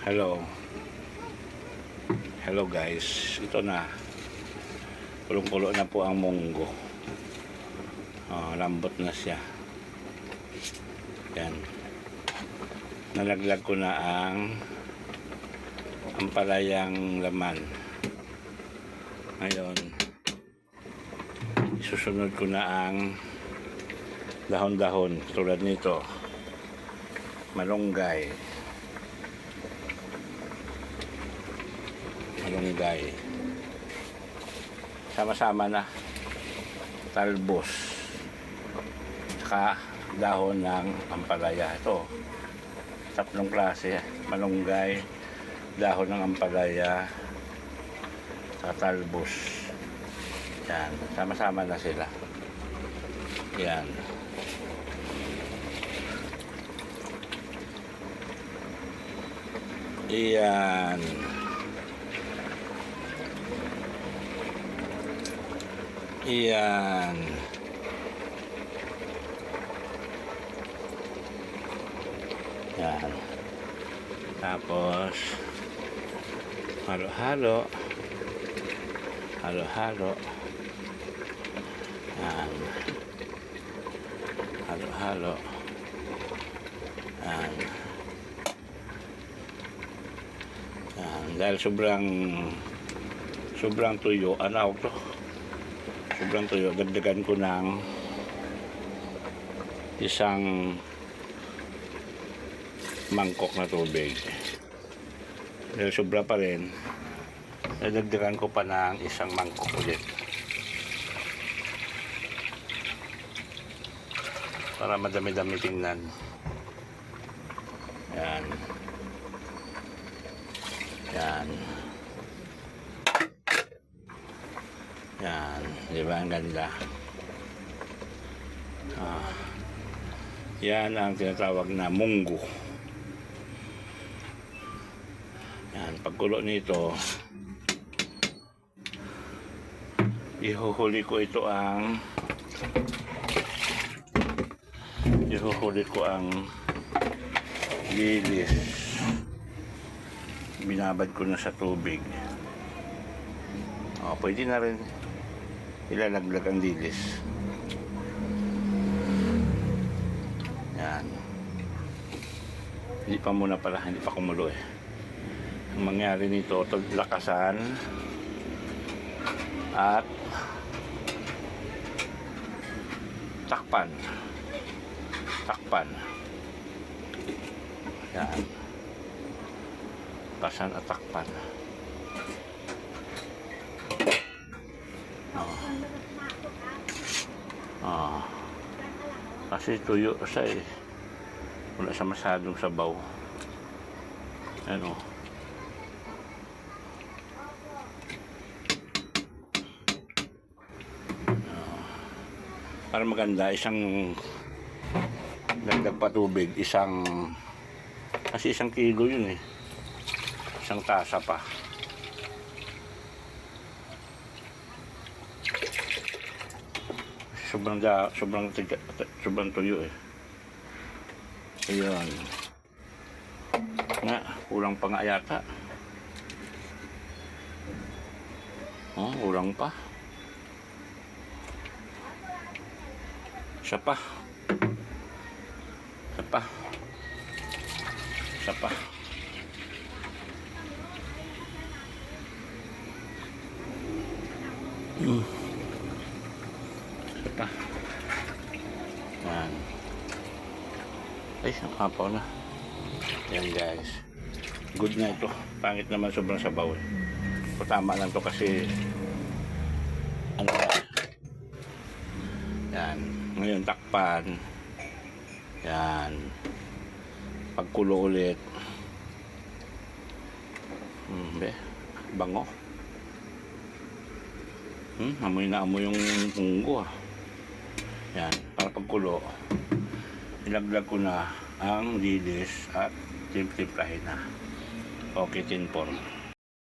Hello. Hello guys. Ito na. Kulong-kulo na po ang munggo. Oh, lambot na siya. Yan. Nalaglag ko na ang ampalayang laman. Ngayon, isusunod ko na ang dahon-dahon tulad nito. Malunggay. Malunggay sama-sama na. Talbos. Saka dahon ng ampalaya. Ito. Tatlong klase. Malunggay. Dahon ng ampalaya. Saka talbos. Yan. Sama-sama na sila. Yan. Iyan. Iyan. Yan. Tapos, halo-halo. Halo-halo. Yan. Halo-halo. Yan. Yan. Dahil sobrang sobrang tuyo, ano to? Sobrang tuyo, dagdagan ko ng isang mangkok na tubig. Dahil sobra pa rin, dagdagan ko pa ng isang mangkok ulit. Para madami-dami tingnan. Yan. Yan. Yan, di ba ang ganda? Ah, yan ang tinatawag na munggo. Yan, pagkulo nito, ihuhuli ko ito ang ihuhuli ko ang lilis. Binabad ko na sa tubig. Oh, pwede na rin ilalaglag ang dilis. Yan. Hindi pa muna pala, hindi pa kumulo eh. Ang mangyari nito, ito lakasan at takpan. Takpan. Yan. Lakasan at takpan. Ah. Kasi tuyo siya eh. Wala siya masyadong sabaw. Ano? Ah. Para maganda, isang dagdag pa tubig, isang kasi isang kilo yun eh. Isang tasa pa. Sobrang da, sobrang tiga, sobrang tuyo eh. Ayun. Nga, kulang pa nga yata. Oh, kulang pa. Isa pa. Isa pa. Isa pa. Hmm. Pa. Yan. Ay, ang kapaw na. Yan guys. Good na ito. Pangit naman sobrang sabaw eh. O, tama lang to kasi ano ba? Yan. Ngayon takpan. Yan. Pagkulo ulit. Hmm, be. Bango. Hmm, amoy na amoy yung munggo ah. Yan, para pagkulo, ilaglag ko na ang lilis at timplahin na. Okay, tin form.